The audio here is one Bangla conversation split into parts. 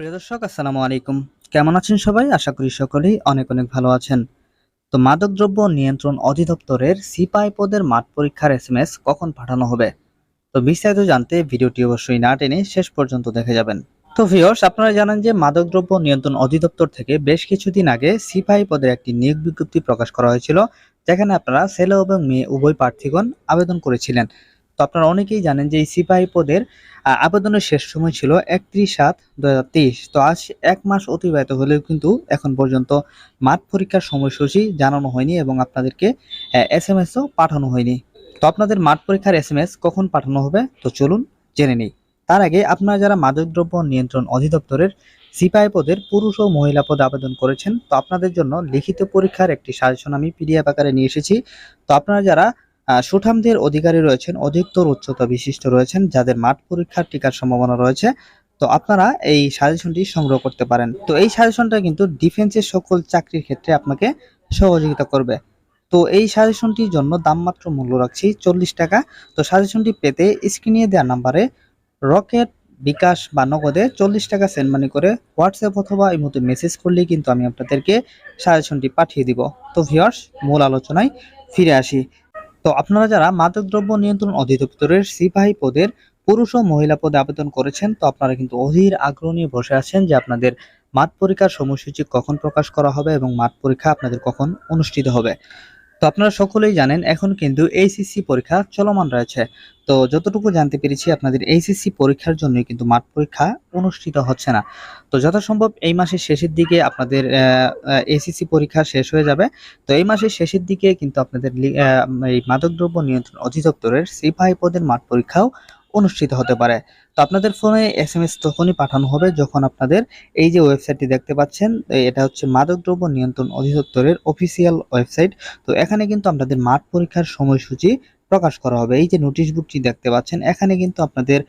প্রিয় দর্শক, আসসালামু আলাইকুম। কেমন আছেন সবাই? আশা করি সকলেই অনেক অনেক ভালো আছেন। তো মাদকদ্রব্য নিয়ন্ত্রণ অধিদপ্তরের সিপাই পদের মাঠ পরীক্ষার এসএমএস কখন পাঠানো হবে? তো বিস্তারিত জানতে ভিডিওটি অবশ্যই না টেনে শেষ পর্যন্ত দেখে যাবেন। তো ভিউয়ার্স আপনারা জানেন যে মাদকদ্রব্য নিয়ন্ত্রণ অধিদপ্তর থেকে বেশ কিছুদিন আগে সিপাই পদের একটি নিয়োগ বিজ্ঞপ্তি প্রকাশ করা হয়েছিল, যেখানে আপনারা ছেলে এবং মেয়ে উভয় প্রার্থীগণ আবেদন করেছিলেন। তো আপনারা অনেকেই জানেন যে এই সিপাহী পদের আবেদনের শেষ সময় ছিল একত্রিশ সাত দু তো আজ এক মাস অতিবাহিত হলেও কিন্তু এখন পর্যন্ত মাঠ পরীক্ষার সময়সূচি জানানো হয়নি এবং আপনাদেরকে এস এম এসও পাঠানো হয়নি। তো আপনাদের মাঠ পরীক্ষার এস এম এস কখন পাঠানো হবে? তো চলুন জেনে নিই। তার আগে আপনারা যারা মাদকদ্রব্য নিয়ন্ত্রণ অধিদপ্তরের সিপাহী পদের পুরুষ ও মহিলা পদে আবেদন করেছেন, তো আপনাদের জন্য লিখিত পরীক্ষার একটি সাজেশন আমি পিডিএফ আকারে নিয়ে এসেছি। তো আপনারা যারা সুঠামদের অধিকারী রয়েছেন, অধিকতর উচ্চতা বিশিষ্ট রয়েছেন, যাদের মাঠ পরীক্ষার টিকার সম্ভাবনা রয়েছে। তো আপনারা এই সাজেশনটি সংগ্রহ করতে পারেন। তো এই সাজেশনটা কিন্তু ডিফেন্সের সকল চাকরির ক্ষেত্রে আপনাকে সহযোগিতা করবে। তো এই সাজেশনটির জন্য দাম মাত্র মূল্য রাখছি চল্লিশ টাকা। তো সাজেশনটি পেতে স্ক্রিনে দেওয়া নাম্বারে রকেট, বিকাশ বা নগদে চল্লিশ টাকা সেন্ড মানি করে হোয়াটসঅ্যাপ অথবা এই মতো মেসেজ করলেই কিন্তু আমি আপনাদেরকে সাজেশনটি পাঠিয়ে দিব। তো ভিউয়ার্স, মূল আলোচনায় ফিরে আসি। তো আপনারা যারা মাদকদ্রব্য নিয়ন্ত্রণ অধিদপ্তরের সিপাহী পদের পুরুষ ও মহিলা পদে আবেদন করেছেন, তো আপনারা কিন্তু অধীর আগ্রহ নিয়ে বসে আছেন যে আপনাদের মাঠ পরীক্ষার সময়সূচি কখন প্রকাশ করা হবে এবং মাঠ পরীক্ষা আপনাদের কখন অনুষ্ঠিত হবে। আপনারা সকলেই জানেন, এখন কিন্তু এইচএসসি পরীক্ষা চলমান রয়েছে। তো যতটুকু জানতে পেরেছি, আপনাদের এইচএসসি পরীক্ষার জন্যই কিন্তু মাঠ পরীক্ষা অনুষ্ঠিত হচ্ছে না। তো যথাসম্ভব এই মাসের শেষের দিকে আপনাদের এইচএসসি পরীক্ষা শেষ হয়ে যাবে। তো এই মাসের শেষের দিকে কিন্তু আপনাদের এই মাদকদ্রব্য নিয়ন্ত্রণ অধিদপ্তরের সিপাহী পদের মাঠ পরীক্ষাও অনুষ্ঠিত হতে পারে। তো আপনাদের ফোনে এস এম এস তখনই পাঠানো হবে যখন আপনাদের এই যে ওয়েবসাইটটি দেখতে পাচ্ছেন এটা হচ্ছে মাদকদ্রব্য নিয়ন্ত্রণ অধিদপ্তরের অফিসিয়াল ওয়েবসাইট তো এখানে কিন্তু আপনাদের মাঠ পরীক্ষার সময়সূচি প্রকাশ করা হবে। এই যে নোটিশ বুকটি দেখতে পাচ্ছেন, এখানে কিন্তু আপনাদের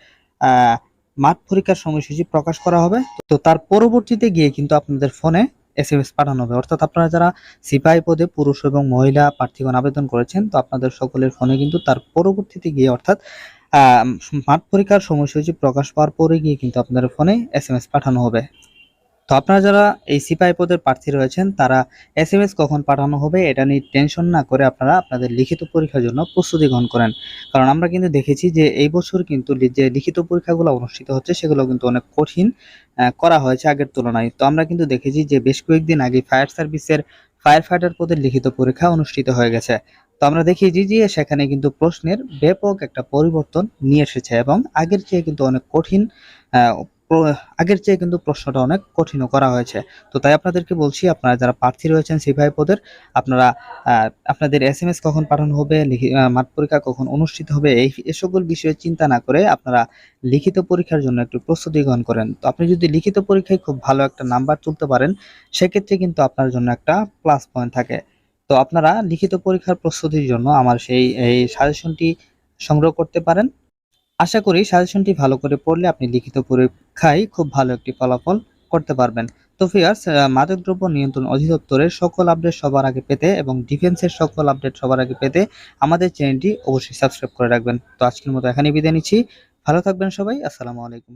মাঠ পরীক্ষার সময়সূচি প্রকাশ করা হবে। তো তার পরবর্তীতে গিয়ে কিন্তু আপনাদের ফোনে এস এম এস পাঠানো হবে। অর্থাৎ আপনারা যারা সিপাহী পদে পুরুষ এবং মহিলা প্রার্থীগণ আবেদন করেছেন, তো আপনাদের সকলের ফোনে কিন্তু তার পরবর্তীতে গিয়ে অর্থাৎ মাঠ পরীক্ষার সময়সূচি প্রকাশ পাওয়ার পরে গিয়ে কিন্তু আপনাদের ফোনে এস এম এস পাঠানো হবে। তো আপনারা যারা এই সিপাহী পদের প্রার্থী রয়েছেন, তারা এস এম এস কখন পাঠানো হবে এটা নিয়ে টেনশন না করে আপনারা আপনাদের লিখিত পরীক্ষার জন্য প্রস্তুতি গ্রহণ করেন। কারণ আমরা কিন্তু দেখেছি যে এই বছর কিন্তু যে লিখিত পরীক্ষাগুলো অনুষ্ঠিত হচ্ছে, সেগুলো কিন্তু অনেক কঠিন করা হয়েছে আগের তুলনায়। তো আমরা কিন্তু দেখেছি যে বেশ কয়েকদিন আগে ফায়ার সার্ভিসের ফায়ার ফাইটার পদের লিখিত পরীক্ষা অনুষ্ঠিত হয়ে গেছে। তো আমরা দেখি যে সেখানে কিন্তু প্রশ্নের ব্যাপক একটা পরিবর্তন নিয়ে এসেছে এবং আগের চেয়ে কিন্তু অনেক কঠিন আগের চেয়ে কিন্তু প্রশ্নটা অনেক কঠিন করা হয়েছে। তো তাই আপনাদেরকে বলছি, আপনারা যারা প্রার্থী রয়েছেন সিপাহী পদের, আপনারা আপনাদের এস এম এস কখন পাঠানো হবে মাঠ পরীক্ষা কখন অনুষ্ঠিত হবে, এই এ সকল বিষয়ে চিন্তা না করে আপনারা লিখিত পরীক্ষার জন্য একটু প্রস্তুতি গ্রহণ করেন। তো আপনি যদি লিখিত পরীক্ষায় খুব ভালো একটা নাম্বার তুলতে পারেন, সেক্ষেত্রে কিন্তু আপনার জন্য একটা প্লাস পয়েন্ট থাকে। তো আপনারা লিখিত পরীক্ষার প্রস্তুতির জন্য আমার সেই, এই সাজেশনটি সংগ্রহ করতে পারেন। আশা করি সাজেশনটি ভালো করে পড়লে আপনি লিখিত পরীক্ষায় খুব ভালো একটি ফলাফল করতে পারবেন। তো ফিয়ার্স মাদকদ্রব্য নিয়ন্ত্রণ অধিদপ্তরের সকল আপডেট সবার আগে পেতে এবং ডিফেন্সের সকল আপডেট সবার আগে পেতে আমাদের চ্যানেলটি অবশ্যই সাবস্ক্রাইব করে রাখবেন। তো আজকের মতো এখানে বিদায় নিচ্ছি। ভালো থাকবেন সবাই, আসসালামু আলাইকুম।